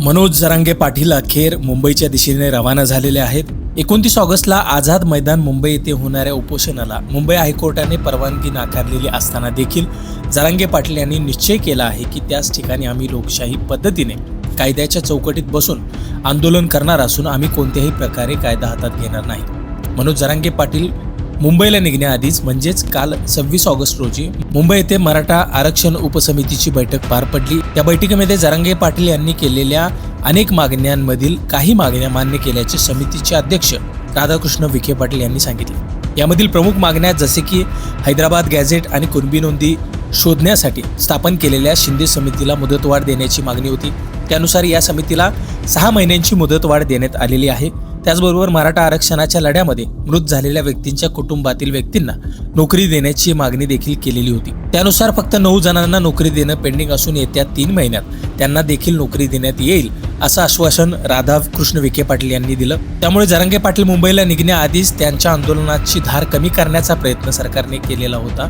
मनोज जरांगे पाटील अखेर मुंबईच्या दिशेने रवाना झालेले आहेत. एकोणतीस ऑगस्टला आझाद मैदान मुंबई येथे होणाऱ्या उपोषणाला मुंबई हायकोर्टाने परवानगी नाकारलेली असताना देखील जरांगे पाटील यांनी निश्चय केला आहे की त्याच ठिकाणी आम्ही लोकशाही पद्धतीने कायद्याच्या चौकटीत बसून आंदोलन करणार असून आम्ही कोणत्याही प्रकारे कायदा हातात घेणार नाही. मनोज जरांगे पाटील मुंबईला निघण्याआधीच म्हणजेच काल सव्वीस ऑगस्ट रोजी मुंबई येथे मराठा आरक्षण उपसमितीची बैठक पार पडली. त्या बैठकीमध्ये जरांगे पाटील यांनी केलेल्या अनेक मागण्यांमधील काही मागण्या मान्य केल्याचे समितीचे अध्यक्ष राधाकृष्ण विखे पाटील यांनी सांगितले. यामधील प्रमुख मागण्या जसे की हैदराबाद गॅझेट आणि कुणबी नोंदी शोधण्यासाठी स्थापन केलेल्या शिंदे समितीला मुदतवाढ देण्याची मागणी होती. त्यानुसार या समितीला सहा महिन्यांची मुदतवाढ देण्यात आलेली आहे. त्याचबरोबर मराठा आरक्षणाच्या लढ्यामध्ये मृत झालेल्या व्यक्तींच्या कुटुंबातील व्यक्तींना नोकरी देण्याची मागणी देखील केलेली होती. त्यानुसार फक्त नऊ जणांना नोकरी देणं पेंडिंग असून येत्या तीन महिन्यात त्यांना देखील नोकरी देण्यात येईल असं आश्वासन राधाकृष्ण विखे पाटील यांनी दिलं. त्यामुळे जरांगे पाटील मुंबईला निघण्याआधीच त्यांच्या आंदोलनाची धार कमी करण्याचा प्रयत्न सरकारने केलेला होता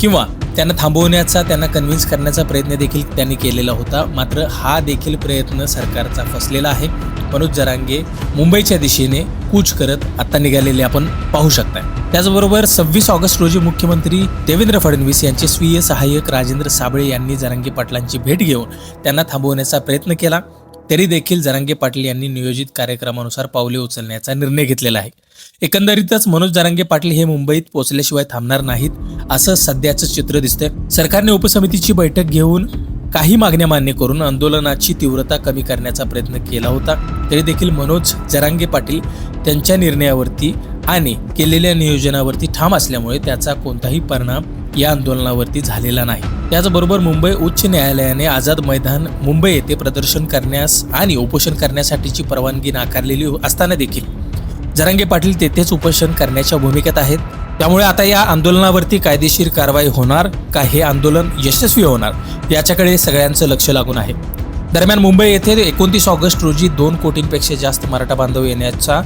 किंवा त्यांना थांबवण्याचा त्यांना कन्व्हिन्स करण्याचा प्रयत्न देखील त्यांनी केलेला होता. मात्र हा देखील प्रयत्न सरकारचा फसलेला आहे. मनोज जरांगे मुंबईच्या दिशेने कूच करत आता निघालेले आपण पाहू शकताय. त्याचबरोबर सव्वीस ऑगस्ट रोजी मुख्यमंत्री देवेंद्र फडणवीस यांचे स्वीय सहाय्यक राजेंद्र साबळे यांनी जरांगे पाटलांची भेट घेऊन त्यांना थांबवण्याचा प्रयत्न केला. तरी देखील जरांगे पाटील यांनी नियोजित कार्यक्रमानुसार पावले उचलण्याचा निर्णय घेतलेला आहे. एकंदरीतच मनोज जरांगे पाटील हे मुंबईत पोहोचल्याशिवाय थांबणार नाहीत असं सध्याचं चित्र दिसतंय. सरकारने उपसमितीची बैठक घेऊन काही मागण्या मान्य करून आंदोलनाची तीव्रता कमी करण्याचा प्रयत्न केला होता. तरी देखील मनोज जरांगे पाटील त्यांच्या निर्णयावरती आणि केलेल्या नियोजनावरती ठाम असल्यामुळे त्याचा कोणताही परिणाम या आंदोलनावरती झालेला नाही. त्याचबरोबर मुंबई उच्च न्यायालयाने आझाद मैदान मुंबई येथे प्रदर्शन करण्यास आणि उपोषण करण्यासाठीची परवानगी नाकारलेली असताना देखील. जरांगे पाटील तेथेच उपोषण करण्याच्या भूमिकेत आहेत. त्यामुळे आता या आंदोलनावरती कायदेशीर कारवाई होणार का हे आंदोलन यशस्वी होणार याच्याकडे सगळ्यांचं लक्ष लागून आहे. दरम्यान मुंबई येथे एकोणतीस ऑगस्ट रोजी दोन कोटींपेक्षा जास्त मराठा बांधव येण्याचा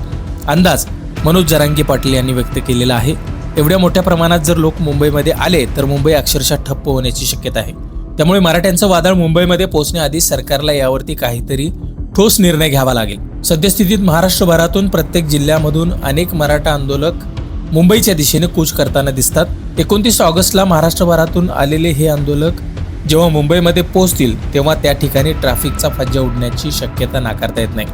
अंदाज मनोज जरांगे पाटील यांनी व्यक्त केलेला आहे. एवढ्या मोठ्या प्रमाणात जर लोक मुंबईमध्ये आले तर मुंबई अक्षरशः ठप्प होण्याची शक्यता आहे. त्यामुळे मराठ्यांचं वादळ मुंबईमध्ये पोहोचण्याआधी सरकारला यावरती काहीतरी ठोस निर्णय घ्यावा लागेल. सद्यस्थितीत महाराष्ट्रभरातून प्रत्येक जिल्ह्यामधून अनेक मराठा आंदोलक मुंबईच्या दिशेने कूच करताना दिसतात. एकोणतीस ऑगस्टला महाराष्ट्रभरातून आलेले हे आंदोलक जेव्हा मुंबईमध्ये पोहोचतील तेव्हा त्या ठिकाणी ट्रॅफिकचा फज्जा उडण्याची शक्यता नाकारता येत नाही.